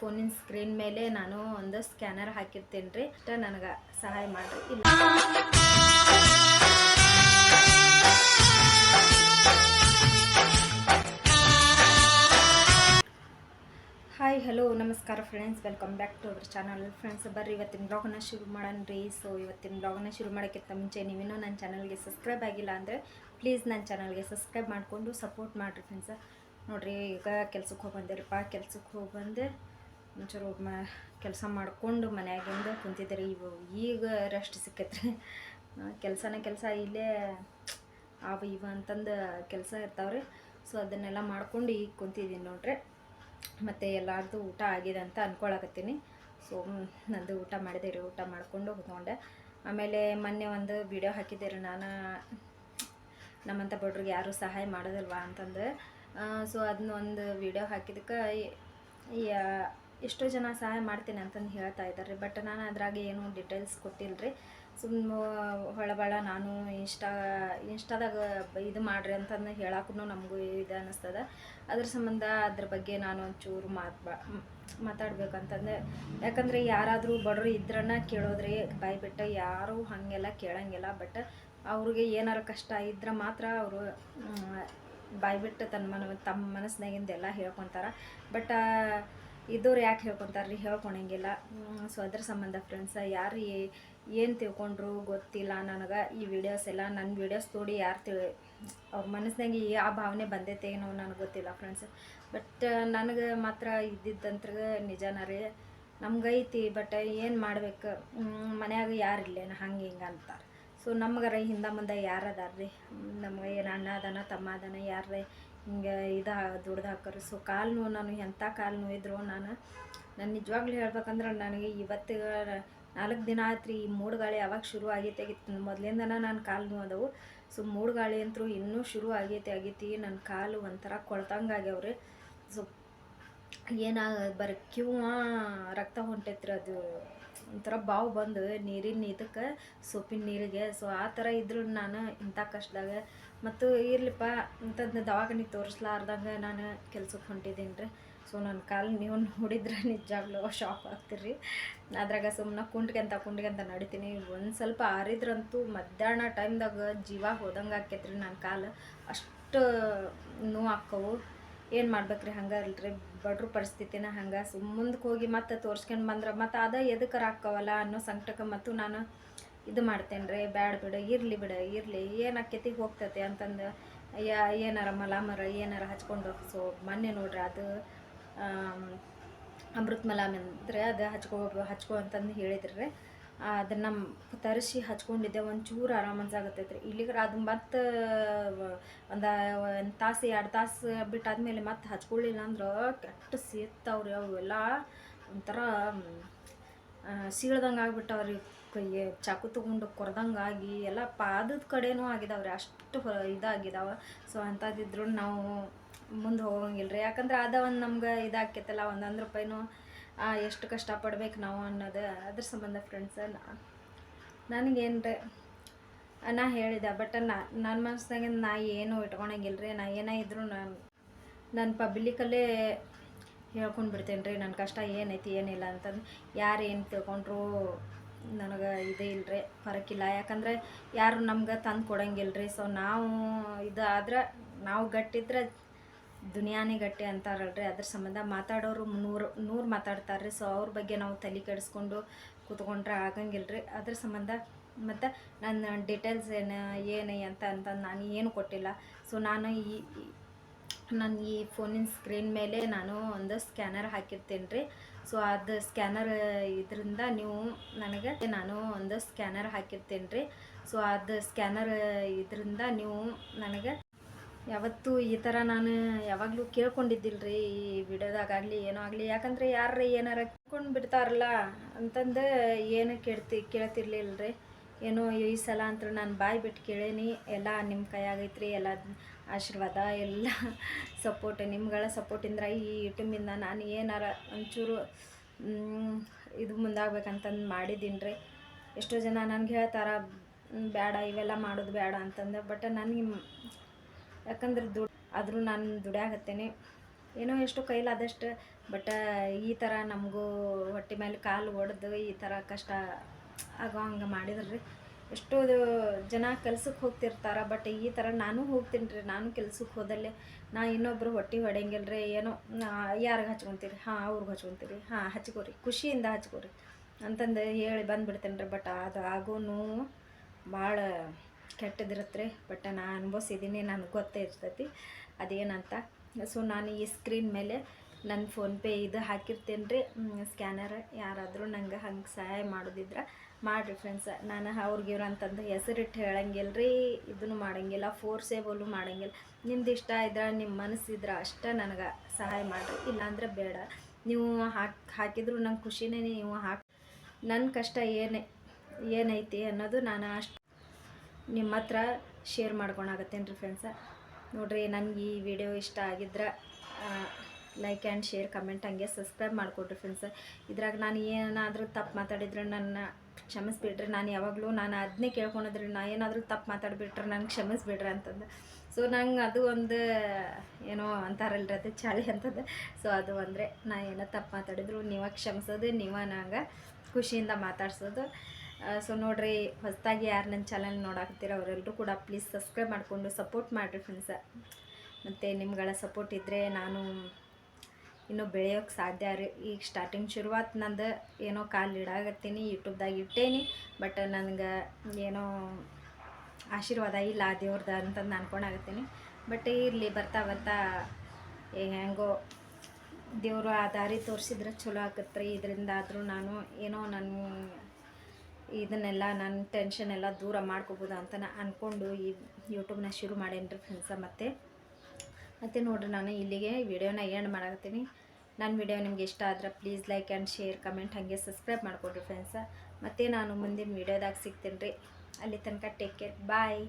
ಫೋನಿನ ಸ್ಕ್ರೀನ್ ಮೇಲೆ ನಾನು ಒಂದು ಸ್ಕ್ಯಾನರ್ ಹಾಕಿರ್ತೇನೆ ರೀ. ಅಷ್ಟ ನನಗೆ ಸಹಾಯ ಮಾಡಿರಿ. ಇಲ್ಲ. ಹಾಯ್ ಹಲೋ ನಮಸ್ಕಾರ friends welcome back to our channel friends ಬರ್ರಿ, ಇವತ್ತಿನ ಬ್ಲಾಗನ್ನ ಶುರು ಮಾಡೋಣ ರೀ. ಸೊ ಇವತ್ತಿನ ಬ್ಲಾಗನ್ನ ಶುರು ಮಾಡೋಕ್ಕಿಂತ ಮುಂಚೆ ನೀವೇನೋ ನನ್ನ ಚಾನಲ್ಗೆ ಸಬ್ಸ್ಕ್ರೈಬ್ ಆಗಿಲ್ಲ ಅಂದರೆ ಪ್ಲೀಸ್ ನನ್ನ ಚಾನಲ್ಗೆ ಸಬ್ಸ್ಕ್ರೈಬ್ ಮಾಡಿಕೊಂಡು ಸಪೋರ್ಟ್ ಮಾಡಿರಿ ಫ್ರೆಂಡ್ಸ್ ನೋಡಿರಿ, ಈಗ ಕೆಲ್ಸಕ್ಕೆ ಹೋಗಿ ಬಂದಿರಪ್ಪ ಕೆಲ್ಸಕ್ಕೆ ಹೋಗಿ ಬಂದೆ. ಒಂಚೂರು ಮ ಕೆಲಸ ಮಾಡಿಕೊಂಡು ಮನೆಯಾಗಿಂದ ಕುಂತಿದ್ದೆ ರೀ. ಇವು ಈಗ ರೆಸ್ಟ್ ಸಿಕ್ಕೈತ್ರಿ. ಕೆಲಸನ ಕೆಲಸ ಇಲ್ಲೇ ಅವು ಇವ ಅಂತಂದು ಕೆಲಸ ಇರ್ತಾವ್ರಿ ಸೊ ಅದನ್ನೆಲ್ಲ ಮಾಡ್ಕೊಂಡು ಈಗ ಕುಂತಿದ್ದೀನಿ ನೋಡ್ರಿ. ಮತ್ತು ಎಲ್ಲರದ್ದು ಊಟ ಆಗಿದೆ ಅಂತ ಅಂದ್ಕೊಳಕತ್ತೀನಿ ಸೊ ನಂದು ಊಟ ಮಾಡಿದೆ ರೀ. ಊಟ ಮಾಡಿಕೊಂಡು ಹೊತ್ಕೊಂಡೆ ಆಮೇಲೆ ಮೊನ್ನೆ ಒಂದು ವಿಡಿಯೋ ಹಾಕಿದ್ದೆ ರೀ. ನಾನು ನಮ್ಮಂಥ ಬಡ್ರಿಗೆ ಯಾರೂ ಸಹಾಯ ಮಾಡೋದಲ್ವಾ ಅಂತಂದು. ಸೊ ಅದನ್ನ ಒಂದು ವಿಡಿಯೋ ಹಾಕಿದಕ್ಕೆ ಎಷ್ಟೋ ಜನ ಸಹಾಯ ಮಾಡ್ತೀನಿ ಅಂತಂದು ಹೇಳ್ತಾ ಇದ್ದಾರೆ. ಬಟ್ ನಾನು ಅದ್ರಾಗೆ ಏನು ಡಿಟೇಲ್ಸ್ ಕೊಟ್ಟಿಲ್ಲರಿ ಸುಮ್ಮ ಹೊಳಬಳ ನಾನು ಇನ್ಸ್ಟಾ, ಇನ್ಸ್ಟಾದಾಗ ಇದು ಮಾಡ್ರಿ ಅಂತಂದು ಹೇಳಕ್ಕೂ ನಮಗೂ ಇದು ಅನ್ನಿಸ್ತದ ಅದ್ರ ಸಂಬಂಧ ಅದ್ರ ಬಗ್ಗೆ ನಾನು ಒಂಚೂರು ಮಾತು ಮಾತಾಡ್ಬೇಕಂತಂದೆ. ಯಾಕಂದರೆ ಯಾರಾದರೂ ಬಡವರು ಇದ್ರನ್ನ ಕೇಳೋದ್ರಿ ಬಾಯ್ಬಿಟ್ಟು ಯಾರೂ ಹಾಗೆಲ್ಲ ಕೇಳಂಗಿಲ್ಲ. ಬಟ್ ಅವ್ರಿಗೆ ಏನಾರು ಕಷ್ಟ ಇದ್ರೆ ಮಾತ್ರ ಅವರು ಬಾಯ್ಬಿಟ್ಟು ತನ್ನ ಮನ ತಮ್ಮ ಮನಸ್ಸಿನಾಗಿಂದೆಲ್ಲ ಹೇಳ್ಕೊತಾರ. ಬಟ್ ಇದ್ದವ್ರು ಯಾಕೆ ಹೇಳ್ಕೊತಾರೆ ರೀ ಹೇಳ್ಕೊಳಂಗಿಲ್ಲ ಸೊ ಅದ್ರ ಸಂಬಂಧ ಫ್ರೆಂಡ್ಸ ಯಾರು ಏನು ತಿಳ್ಕೊಂಡ್ರು ಗೊತ್ತಿಲ್ಲ ನನಗೆ ಈ ವಿಡಿಯೋಸ್ ಎಲ್ಲ. ನನ್ನ ವಿಡಿಯೋಸ್ ನೋಡಿ ಯಾರು ತಿಳಿ, ಅವ್ರ ಮನಸ್ಸಿನಾಗೆ ಆ ಭಾವನೆ ಬಂದೈತೆ ಏನೋ ನನಗೆ ಗೊತ್ತಿಲ್ಲ ಫ್ರೆಂಡ್ಸ್ ಬಟ್ ನನಗೆ ಮಾತ್ರ ಇದ್ದಿದ್ದಂತ್ರ ನಿಜನ ರೀ. ನಮ್ಗೆ ಐತಿ ಬಟ್ ಏನು ಮಾಡ್ಬೇಕು? ಮನ್ಯಾಗ ಯಾರಿಲ್ಲೇನ ಹಂಗೆ ಹಿಂಗೆ ಅಂತಾರೆ. ಸೊ ನಮ್ಗರ ಹಿಂದೆ ಮುಂದೆ ಯಾರು ಅದಾರ ರೀ ನಮ್ಗೆ ಏನು ಅಣ್ಣ ಅದಾನ, ತಮ್ಮ ಅದಾನ ಯಾರೇ ಹಿಂಗೆ ಇದು ದುಡ್ದು ಹಾಕೋರು. ಸೊ ಕಾಲು ನೋವು, ನಾನು ಎಂಥ ಕಾಲು ನೋಯಿದ್ರು ನಾನು ನಾನು ನಿಜವಾಗ್ಲೂ ಹೇಳ್ಬೇಕಂದ್ರೆ ನನಗೆ ಇವತ್ತು ನಾಲ್ಕು ದಿನ ಆಯ್ತು ರೀ ಈ ಮೂಡು ಗಾಳಿ ಯಾವಾಗ ಶುರು ಆಗೈತೆ ಆಗಿತ್ತು. ಮೊದಲಿಂದನೇ ನಾನು ಕಾಲು ನೋವು ಅದಾವು. ಸೊ ಮೂಡು ಗಾಳಿ ಅಂತೂ ಇನ್ನೂ ಶುರು ಆಗೈತೆ ಆಗೈತಿ. ನನ್ನ ಕಾಲು ಒಂಥರ ಕೊಳ್ತಂಗೆ ಆಗ್ಯಾವ್ರಿ. ಸೊ ಏನ ಬರೀ ಕ್ಯೂ ರಕ್ತ ಹೊಂಟೈತ್ರಿ ಅದು. ಒಂಥರ ಬಾವು ಬಂದು ನೀರಿನ ಇದಕ್ಕೆ ಸೊಪ್ಪಿನ ನೀರಿಗೆ. ಸೊ ಆ ಥರ ಇದ್ರು ನಾನು ಇಂಥ ಕಷ್ಟದಾಗ ಮತ್ತು ಇರ್ಲಿಪ್ಪ ಇಂಥದ್ದು ದವಾಖಾನೆ ತೋರಿಸ್ಲಾರ್ದಂಗೆ ನಾನು ಕೆಲ್ಸಕ್ಕೆ ಹೊಂಟಿದ್ದೀನಿ ರೀ ಸೊ ನನ್ನ ಕಾಲು ನೀವು ನೋಡಿದ್ರೆ ನಿಜವಾಗ್ಲೂ ಶಾಕ್ ಆಗ್ತೀರಿ ಅದ್ರಾಗ ಸುಮ್ಮನೆ ಕುಂಟ್ಗೆಂತ ಕುಂಟ್ಗೆಂತ ನಡಿತೀನಿ. ಒಂದು ಸ್ವಲ್ಪ ಆರಿದ್ರಂತೂ ಮಧ್ಯಾಹ್ನ ಟೈಮ್ದಾಗ ಜೀವ ಹೋದಂಗೆ ಆಕೈತ್ರಿ ನನ್ನ ಕಾಲು. ಅಷ್ಟು ನೋವು ಆಕ್ಕವು. ಏನು ಮಾಡ್ಬೇಕ್ರಿ, ಹಂಗೆ ಅಲ್ರಿ ಬಡ್ರ ಪರಿಸ್ಥಿತಿನ ಹಂಗೆ. ಸುಮ್ಮಂದಕ್ಕೆ ಮುಂದಕ್ಕೆ ಹೋಗಿ ಮತ್ತೆ ತೋರಿಸ್ಕೊಂಡು ಬಂದ್ರೆ ಮತ್ತು ಅದ ಎದಕ್ಕರ ಆಕ್ಕವಲ್ಲ ಅನ್ನೋ ಸಂಕಟಕ್ಕೆ ಮತ್ತು ನಾನು ಇದು ಮಾಡ್ತೇನೆ ರೀ ಬ್ಯಾಡ ಬಿಡು, ಇರಲಿ ಬಿಡು, ಇರಲಿ ಏನು ಆಕೈತಿ ಹೋಗ್ತೈತೆ ಅಂತಂದು, ಯಾ, ಏನಾರ ಮಲಾಮರ ಏನಾರ ಹಚ್ಕೊಂಡು ಸೊ, ಮೊನ್ನೆ ನೋಡ್ರಿ ಅದು ಅಮೃತ ಮಲಾಮ್ ಅಂದ್ರೆ ಅದು ಹಚ್ಕೋ ಹಚ್ಕೋ ಅಂತಂದು ಹೇಳಿದ್ರಿ. ಅದನ್ನು ತರಿಸಿ ಹಚ್ಕೊಂಡಿದ್ದೆ, ಒಂಚೂರು ಆರಾಮ ಅನ್ಸಾಗತ್ತೈತೆ ರೀ ಇಲ್ಲಿಗ್ರ ಅದು ಮತ್ತೆ, ಒಂದು ಒಂದು ತಾಸು, ಎರಡು ತಾಸು ಬಿಟ್ಟಾದ್ಮೇಲೆ ಮತ್ತೆ ಹಚ್ಕೊಳ್ಳಿಲ್ಲ ಅಂದ್ರೆ ಕೆಟ್ಟ ಸೇರ್ತಾವ್ರಿ ಅವೆಲ್ಲ. ಒಂಥರ ಸೀಳ್ದಂಗೆ ಆಗ್ಬಿಟ್ಟವ್ರಿ. ಕೈಗೆ ಚಾಕು ತೊಗೊಂಡು ಕೊರ್ದಂಗೆ ಆಗಿ ಎಲ್ಲ ಪಾದದ ಕಡೆನೂ ಆಗಿದಾವ್ರಿ, ಅಷ್ಟು ಇದಾಗಿದಾವೆ. ಸೊ ಅಂಥದ್ದಿದ್ರು ನಾವು ಮುಂದೆ ಹೋಗಂಗಿಲ್ಲ ರೀ ಯಾಕಂದ್ರೆ ಅದ ಒಂದು ನಮ್ಗೆ ಇದಾಕೈತಲ್ಲ, ಒಂದೊಂದು ರೂಪಾಯಿನೂ ಎಷ್ಟು ಕಷ್ಟಪಡ್ಬೇಕು ನಾವು ಅನ್ನೋದು ಅದ್ರ ಸಂಬಂಧ ಫ್ರೆಂಡ್ಸ್ ನನಗೇನು ರೀ ನಾ ಹೇಳಿದೆ ಬಟ್ ನಾ ನನ್ನ ಮನಸ್ಸಿನಾಗ ನಾ ಏನು ಇಟ್ಕೊಳಂಗಿಲ್ಲ ರೀ ನಾ ಏನೇ ಇದ್ರೂ ನಾನು ನಾನು ಪಬ್ಲಿಕಲ್ಲೇ ಹೇಳ್ಕೊಂಡು ಬಿಡ್ತೇನೆ ರೀ ನನ್ನ ಕಷ್ಟ ಏನೈತಿ, ಏನಿಲ್ಲ ಅಂತಂದು. ಯಾರು ಏನು ತಿಳ್ಕೊಂಡ್ರು ನನಗೆ ಇದೇ ಇಲ್ಲರಿ ಹೊರಕಿಲ್ಲ ಯಾಕಂದರೆ ಯಾರು ನಮ್ಗೆ ತಂದು ಕೊಡಂಗಿಲ್ಲ ರೀ ಸೊ ನಾವು ಇದು ಆದ್ರೆ ನಾವು ಗಟ್ಟಿದ್ರೆ ದುನಿಯಾನೇ ಗಟ್ಟಿ ಅಂತಾರಲ್ರಿ. ಅದ್ರ ಸಂಬಂಧ ಮಾತಾಡೋರು ನೂರು ನೂರು ಮಾತಾಡ್ತಾರೆ ರೀ ಸೊ ಅವ್ರ ಬಗ್ಗೆ ನಾವು ತಲೆ ಕೆಡಿಸ್ಕೊಂಡು ಕೂತ್ಕೊಂಡ್ರೆ ಆಗಂಗಿಲ್ಲ ರೀ ಅದ್ರ ಸಂಬಂಧ ಮತ್ತು ನನ್ನ ಡೀಟೇಲ್ಸ್ ಏನು ಏನು ಅಂತ ಅಂತ ನಾನು ಏನು ಕೊಟ್ಟಿಲ್ಲ. ಸೊ ನಾನು ಈ- ನನ್ನ ಈ ಫೋನಿನ ಸ್ಕ್ರೀನ್ ಮೇಲೆ ನಾನು ಒಂದು ಸ್ಕ್ಯಾನರ್ ಹಾಕಿರ್ತೀನಿ ರೀ ಸೊ ಅದು ಸ್ಕ್ಯಾನರ್ ಇದರಿಂದ ನೀವು ನನಗೆ ನಾನು ಒಂದು ಸ್ಕ್ಯಾನರ್ ಹಾಕಿರ್ತೇನೆ ರೀ. ಸೊ ಅದು ಸ್ಕ್ಯಾನರ್ ಇದರಿಂದ ನೀವು ನನಗೆ ಯಾವತ್ತೂ ಈ ಥರ ನಾನು ಯಾವಾಗಲೂ ಕೇಳ್ಕೊಂಡಿದ್ದಿಲ್ಲ ರೀ ಈ ವಿಡಿಯೋದಾಗಲಿ ಏನೋ ಆಗಲಿ, ಯಾಕಂದ್ರೆ ಯಾರು ಏನಾರ ಕೇಳ್ಕೊಂಡು ಬಿಡ್ತಾರಲ್ಲ ಅಂತಂದು ಏನು ಕೇಳ್ತಿ ಕೇಳ್ತಿರ್ಲಿಲ್ಲ ರೀ ಏನೋ ಈ ಸಲ ಅಂತೂ ನಾನು ಬಾಯಿ ಬಿಟ್ಟು ಕೇಳೇನಿ. ಎಲ್ಲ ನಿಮ್ಮ ಕೈಯಾಗೈತ್ರಿ ಎಲ್ಲ ಆಶೀರ್ವಾದ, ಎಲ್ಲ ಸಪೋರ್ಟ್ ನಿಮ್ಗಳ ಸಪೋರ್ಟಿಂದ ಈ ಯೂಟ್ಯೂಬಿಂದ ನಾನು ಏನಾರ ಒಂಚೂರು ಇದು ಮುಂದಾಗ್ಬೇಕಂತಂದು ಮಾಡಿದ್ದೀನಿ ರೀ ಎಷ್ಟೋ ಜನ ನನಗೆ ಹೇಳ್ತಾರ ಬೇಡ ಇವೆಲ್ಲ ಮಾಡೋದು ಬೇಡ ಅಂತಂದು ಬಟ್ ನನಗೆ ಯಾಕಂದ್ರೆ ದುಡ್, ಆದರೂ ನಾನು ದುಡ್ಯಾಗತ್ತೇನೆ. ಏನೋ ಎಷ್ಟು ಕೈಲಾದಷ್ಟು ಬಟ್ ಈ ಥರ ನಮಗೂ ಹೊಟ್ಟೆ ಮೇಲೆ ಕಾಲು ಒಡೆದು, ಈ ಥರ ಕಷ್ಟ ಆಗೋ ಹಂಗೆ ಮಾಡಿದ್ರು. ರೀ ಎಷ್ಟೋ ಜನ ಕೆಲ್ಸಕ್ಕೆ ಹೋಗ್ತಿರ್ತಾರೆ ಬಟ್ ಈ ಥರ ನಾನು ಹೋಗ್ತೀನಿ ರೀ ನಾನು ಕೆಲ್ಸಕ್ಕೆ ಹೋದಲ್ಲೇ ನಾ ಇನ್ನೊಬ್ರು ಹೊಟ್ಟೆ ಹೊಡೆಯಂಗಿಲ್ಲ ರೀ ಏನೋ ಯಾರಿಗೆ ಹಚ್ಕೊತೀರಿ? ಹಾಂ, ಅವ್ರಿಗೆ ಹಚ್ಕೊತೀರಿ. ಹಾಂ, ಹಚ್ಕೋರಿ, ಖುಷಿಯಿಂದ ಹಚ್ಕೋರಿ. ಅಂತಂದು ಹೇಳಿ ಬಂದುಬಿಡ್ತೇನೆ ರೀ ಬಟ್ ಅದು ಆಗೋ ಭಾಳ ಕೆಟ್ಟದಿರುತ್ತೆ ರೀ ಬಟ್ ನಾ ಅನುಭವಿಸಿದ್ದೀನಿ ನನಗೆ ಗೊತ್ತೇ ಇರ್ತೈತಿ. ಅದೇನಂತ ಸೊ ನಾನು ಈ ಸ್ಕ್ರೀನ್ ಮೇಲೆ ನನ್ನ ಫೋನ್ಪೇ ಇದು ಹಾಕಿರ್ತೇನೆ ರೀ. ಸ್ಕ್ಯಾನರ್ ಯಾರಾದರೂ ನಂಗೆ ಹಂಗೆ ಸಹಾಯ ಮಾಡೋದಿದ್ರೆ ಮಾಡಿರಿ ಫ್ರೆಂಡ್ಸ್ ನಾನು ಅವ್ರಿಗೆ ಇವ್ರು ಅಂತಂದು ಹೆಸರಿಟ್ಟು ಹೇಳಂಗಿಲ್ಲ ರೀ. ಇದನ್ನು ಮಾಡಂಗಿಲ್ಲ ಫೋರ್ಸೇಬಲು ಮಾಡಂಗಿಲ್ಲ. ನಿಮ್ದು ಇಷ್ಟ ಇದ್ರೆ, ನಿಮ್ಮ ಮನಸ್ಸಿದ್ರೆ ಅಷ್ಟೇ ನನಗೆ ಸಹಾಯ ಮಾಡಿರಿ. ಇಲ್ಲಾಂದ್ರೆ ಬೇಡ. ನೀವು ಹಾಕಿ, ಹಾಕಿದ್ರು ನಂಗೆ ಖುಷಿನೇ ನೀವು ಹಾಕಿ. ನನ್ನ ಕಷ್ಟ ಏನೇ, ಏನೈತಿ ಅನ್ನೋದು ನಾನು ಅಷ್ಟು ನಿಮ್ಮ ಹತ್ರ ಶೇರ್ ಮಾಡ್ಕೊಳಾಗತ್ತೇನು ರೀ ಫ್ರೆಂಡ್ಸ ನೋಡಿರಿ ನನಗೆ ಈ ವಿಡಿಯೋ ಇಷ್ಟ ಆಗಿದ್ರೆ ಲೈಕ್ ಆ್ಯಂಡ್ ಶೇರ್ ಕಮೆಂಟ್ ಹಂಗೆ ಸಬ್ಸ್ಕ್ರೈಬ್ ಮಾಡಿಕೊಡ್ರಿ ಫ್ರೆಂಡ್ಸ್ ಇದ್ರಾಗ ನಾನು ಏನಾದರೂ ತಪ್ಪು ಮಾತಾಡಿದ್ರೆ ನನ್ನ ಕ್ಷಮಿಸ್ಬಿಡ್ರಿ. ನಾನು ಯಾವಾಗಲೂ ನಾನು ಅದನ್ನೇ ಕೇಳ್ಕೊಳೋದ್ರಿ. ನಾನು ಏನಾದರೂ ತಪ್ಪು ಮಾತಾಡಿಬಿಟ್ರೆ ನನಗೆ ಕ್ಷಮಿಸ್ಬಿಡ್ರಿ ಅಂತಂದು. ಸೊ ನಂಗೆ ಅದು ಒಂದು, ಏನೋ ಅಂತಾರಲ್ರಿ ಅದು ಚಾಳಿ ಅಂತದ್ದು ಸೊ ಅದು ಅಂದರೆ ನಾ ಏನೋ ತಪ್ಪು ಮಾತಾಡಿದ್ರು ನೀವಾಗ ಕ್ಷಮಿಸೋದು, ನೀವ ನಂಗೆ ಖುಷಿಯಿಂದ ಮಾತಾಡ್ಸೋದು. ಸೊ ನೋಡ್ರಿ, ಹೊಸದಾಗಿ ಯಾರು ನನ್ನ ಚಾನಲ್ ನೋಡಾಕತ್ತೀರ ಅವರೆಲ್ಲರೂ ಕೂಡ ಪ್ಲೀಸ್ ಸಬ್ಸ್ಕ್ರೈಬ್ ಮಾಡಿಕೊಂಡು ಸಪೋರ್ಟ್ ಮಾಡಿರಿ ಫ್ರೆಂಡ್ಸ ಮತ್ತು ನಿಮ್ಗಳ ಸಪೋರ್ಟ್ ಇದ್ದರೆ ನಾನು ಇನ್ನೂ ಬೆಳೆಯೋಕೆ ಸಾಧ್ಯ ರೀ. ಈಗ ಸ್ಟಾರ್ಟಿಂಗ್ ಶುರುವಾತ್ ನಂದು ಏನೋ ಕಾಲು ಇಡಾಗತ್ತೀನಿ ಯೂಟ್ಯೂಬ್ದಾಗ ಇಟ್ಟೇನಿ. ಬಟ್ ನನಗೆ ಏನೋ ಆಶೀರ್ವಾದ ಇಲ್ಲ ಆ ದೇವ್ರದ ಅಂತಂದು ಅನ್ಕೊಂಡಾಗತ್ತೀನಿ ಬಟ್ ಇರಲಿ ಬರ್ತಾ ಬರ್ತಾ ಏ ಹೆಂಗೋ ದೇವರು ಆ ದಾರಿ ತೋರಿಸಿದ್ರೆ ಚಲೋ ಆಗತ್ತೆ ರೀ ಇದರಿಂದ ಆದರೂ ನಾನು ಏನೋ ನನ್ನ ಇದನ್ನೆಲ್ಲ ನನ್ನ ಟೆನ್ಷನ್ ಎಲ್ಲ ದೂರ ಮಾಡ್ಕೋಬೋದು ಅಂತ ನಾ ಅಂದ್ಕೊಂಡು ಈ ಯೂಟ್ಯೂಬ್ನ ಶುರು ಮಾಡೇನಿ ರೀ ಫ್ರೆಂಡ್ಸ ಮತ್ತು. ಮತ್ತು ನೋಡಿರಿ ನಾನು ಇಲ್ಲಿಗೆ ವಿಡಿಯೋನ ಎಂಡ್ ಮಾಡಾಕತ್ತೀನಿ. ನನ್ನ ವಿಡಿಯೋ ನಿಮ್ಗೆ ಇಷ್ಟ ಆದ್ರೆ please like and share comment ಹಾಗೆ ಸಬ್ಸ್ಕ್ರೈಬ್ ಮಾಡಿಕೊಡ್ರಿ ಫ್ರೆಂಡ್ಸ ಮತ್ತು ನಾನು ಮುಂದಿನ ವಿಡಿಯೋದಾಗ ಸಿಗ್ತೀನಿ ರೀ. ಅಲ್ಲಿ ತನಕ ಟೇಕ್ ಕೇರ್ ಬಾಯ್